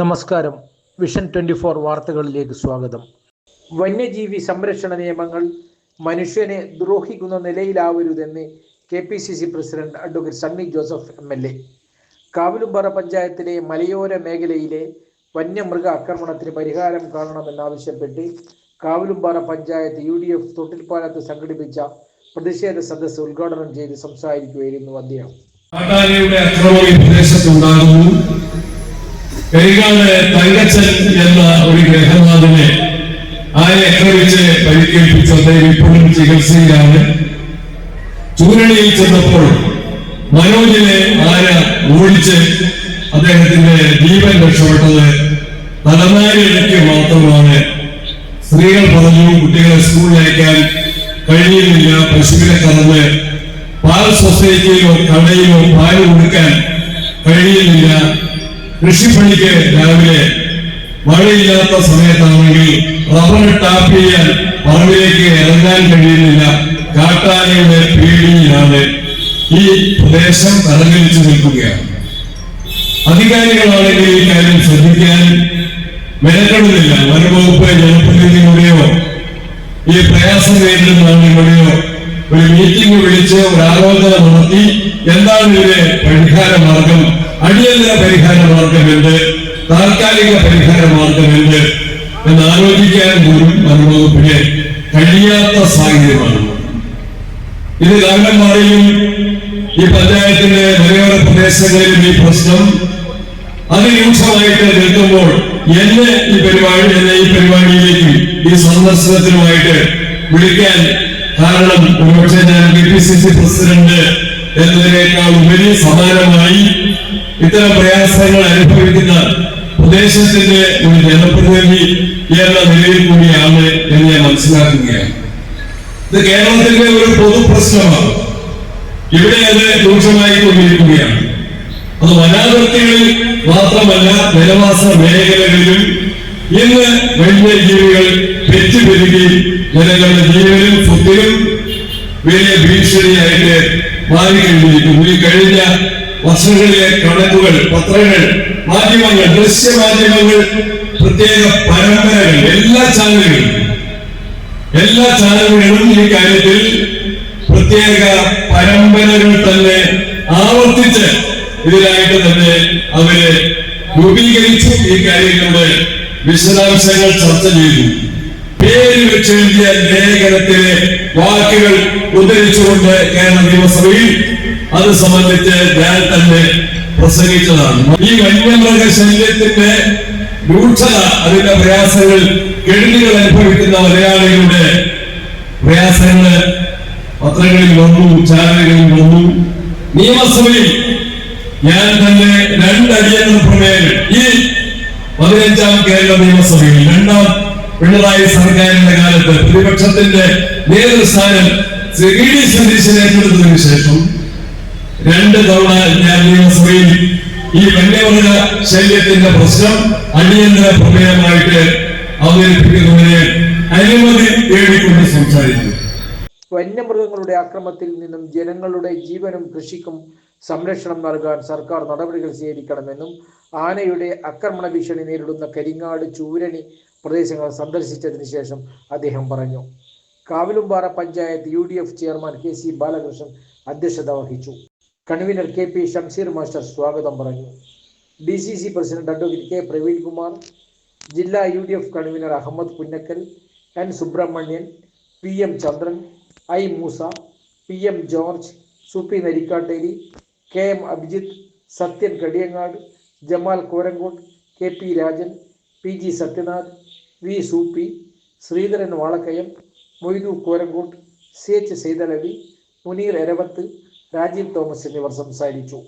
നമസ്കാരം. Vision twenty four വാർത്തകളിലേക്ക് സ്വാഗതം. വന്യജീവി സംരക്ഷണ നിയമങ്ങൾ മനുഷ്യനെ ദ്രോഹിക്കുന്ന നിലയിലാവരുതെന്ന് K P C C president advocate Sunny Joseph M L A. Kavilumpara പഞ്ചായത്തിലെ മലയോര മേഖലയിലെ വന്യമൃഗ ആക്രമണത്തിന് പരിഹാരം കാണണമെന്നാവശ്യപ്പെട്ട് Kavilumpara panchayat U D F തൊട്ടിൽപ്പാലത്ത് സംഘടിപ്പിച്ച പ്രതിഷേധ സദസ്സ് ഉദ്ഘാടനം ചെയ്ത് സംസാരിക്കുകയായിരുന്നു അദ്ദേഹം. കരികാട് തങ്കച്ചൻ എന്ന ഒരു ഗ്രഹനാഥനെ ആരെ ആക്രമിച്ച് പരിക്കേൽപ്പിച്ച അദ്ദേഹം ഇപ്പോഴും ചികിത്സയിലാണ്. ചൂരണിയിൽ ചെന്നപ്പോൾ മനോജിനെ ആര ഓടിച്ച് അദ്ദേഹത്തിന്റെ ജീവൻ രക്ഷപ്പെട്ടത് തലനാരിഴയ്ക്ക് മാത്രമാണ്. സ്ത്രീകൾ പറഞ്ഞു കുട്ടികളെ സ്കൂളിൽ അയക്കാൻ കഴിയുന്നില്ല പശുവിനെ കറന്ന് പാൽ സൊസൈറ്റിയിലോ കടയിലോ പാൽ കൊടുക്കാൻ കഴിയുന്നില്ല. കൃഷിപ്പണിക്ക് രാവിലെ മഴയില്ലാത്ത സമയത്താണെങ്കിൽ റബ്ബർ ടാപ്പ് ചെയ്യാൻ പറമ്പിലേക്ക് ഇറങ്ങാൻ കഴിയുന്നില്ല. കാട്ടാനയുടെ പേടിയിലാണ് ഈ പ്രദേശം അലങ്കരിച്ചു നിൽക്കുകയാണ്. അധികാരികളാണെങ്കിൽ ഈ കാര്യം ശ്രദ്ധിക്കാൻ മെനക്കെടുന്നില്ല. വനവകുപ്പ് ജനപ്രതിനിധികളുടെയോ ഈ പ്രയാസം നേരിടുന്ന ആളുകളുടെയോ ഒരു മീറ്റിംഗ് വിളിച്ച് ഒരു ആലോചന നടത്തി എന്താണ് ഇതിന് പരിഹാര മാർഗം അടിയന്തര പരിഹാര മാർഗമുണ്ട് താൽക്കാലിക പരിഹാര മാർഗമുണ്ട് എന്ന് ആലോചിക്കാൻ പോലും വനവകുപ്പിന് കഴിയാത്ത സാഹചര്യമാണ്. ഇത് കാരണന്മാരെയും ഈ പഞ്ചായത്തിന്റെ മലയോര പ്രദേശങ്ങളിലും ഈ പ്രശ്നം അതിരൂക്ഷമായിട്ട് നിൽക്കുമ്പോൾ എന്നെ ഈ പരിപാടി എന്നെ ഈ പരിപാടിയിലേക്ക് ഈ സന്ദർശനത്തിനുമായിട്ട് വിളിക്കാൻ കാരണം ഒരുപക്ഷെ ഞാൻ B P C C president എന്നതിനേക്കാൾ ഉപരി സമാനമായി ഇത്തരം പ്രയാസങ്ങൾ അനുഭവിക്കുന്ന പ്രദേശത്തിന്റെ ഒരു ജനപ്രതിനിധി എന്ന നിലയിൽ കൂടിയാണ് എന്ന് ഞാൻ മനസ്സിലാക്കുകയാണ്. ഇത് കേരളത്തിന്റെ ഒരു പൊതു പ്രശ്നമാണ്. ഇവിടെ അത് രൂക്ഷമായി കൊണ്ടിരിക്കുകയാണ്. അത് വനാതിർത്തികളിൽ മാത്രമല്ല ജനവാസ മേഖലകളിലും ഇന്ന് വന്യജീവികൾ പെറ്റുപെരുകി ജനങ്ങളുടെ ജീവനും സ്വത്തിനും വലിയ ഭീഷണിയായിട്ട് മാറിക്കഴിഞ്ഞിരിക്കുന്നു ഈ കഴിഞ്ഞ വർഷങ്ങളിലെ കണക്കുകൾ പത്രങ്ങൾ മാധ്യമങ്ങൾ ദൃശ്യമാധ്യമങ്ങൾ പ്രത്യേക പരമ്പരകൾ എല്ലാ ചാനലുകളും. എല്ലാ ചാനലുകളും ഈ കാര്യത്തിൽ പ്രത്യേക പരമ്പരകൾ തന്നെ ആവർത്തിച്ച് ഇതിനായിട്ട് തന്നെ അവർ രൂപീകരിച്ചു ഈ കാര്യങ്ങളുടെ വിശദാംശങ്ങൾ ചർച്ച ചെയ്തു പേര് വെച്ചെഴുതിയ ലേഖനത്തിലെ വാക്കുകൾ ഉദ്ധരിച്ചുകൊണ്ട് കേരള നിയമസഭയിൽ അത് സംബന്ധിച്ച് ഞാൻ തന്നെ പ്രസംഗിച്ചതാണ്. ഈ വന്യമൃഗ ശല്യത്തിന്റെ രൂക്ഷത അതിന്റെ പ്രയാസങ്ങൾ കെടുതികൾ അനുഭവിക്കുന്ന മലയാളികളുടെ പ്രയാസങ്ങൾ പത്രങ്ങളിൽ വന്നു ചാനലുകളിൽ വന്നു. നിയമസഭയിൽ ഞാൻ തന്നെ രണ്ട് പ്രമേയങ്ങൾ ഈ പതിനഞ്ചാം കേരള നിയമസഭയിൽ രണ്ടാം പിണറായി സർക്കാരിന്റെ കാലത്ത് പ്രതിപക്ഷത്തിന്റെ നേതൃസ്ഥാനം ശ്രീ വി ഡി സതീശൻ ഏറ്റെടുത്തതിനു ശേഷം രണ്ട് തവണ ഞാൻ നിയമസഭയിൽ ഈ വന്യമൃഗ ശല്യത്തിന്റെ പ്രശ്നം അടിയന്തര പ്രമേയമായിട്ട് അവതരിപ്പിക്കുന്നതിന് അനുമതി തേടിക്കൊണ്ട് സംസാരിച്ചു വന്യമൃഗങ്ങളുടെ അക്രമത്തിൽ നിന്നും ജനങ്ങളുടെ ജീവനും കൃഷിക്കും സംരക്ഷണം നൽകാൻ സർക്കാർ നടപടികൾ സ്വീകരിക്കണമെന്നും ആനയുടെ ആക്രമണ ഭീഷണി നേരിടുന്ന കരിങ്ങാട് ചൂരണി പ്രദേശങ്ങൾ സന്ദർശിച്ചതിന് ശേഷം അദ്ദേഹം പറഞ്ഞു. Kavilumpara panchayat U D F chairman K C Balakrishnan അധ്യക്ഷത വഹിച്ചു. Convener K P Shamseer master സ്വാഗതം പറഞ്ഞു. D C C president advocate K Praveen Kumar ജില്ലാ U D F convener Ahammed Punnakkal N Subramanian P M Chandran I Moosa P M George Supi Narikkatteri K M Abhijith Sathyan Kadiyangad Jamal Korangott K P Rajan P G Sathyanath V Sooppy Sreedharan Valakkayam Moythu Korangott C H Saithalavi Muneer Eravath Rajeev Thomas എന്നിവർ സംസാരിച്ചു.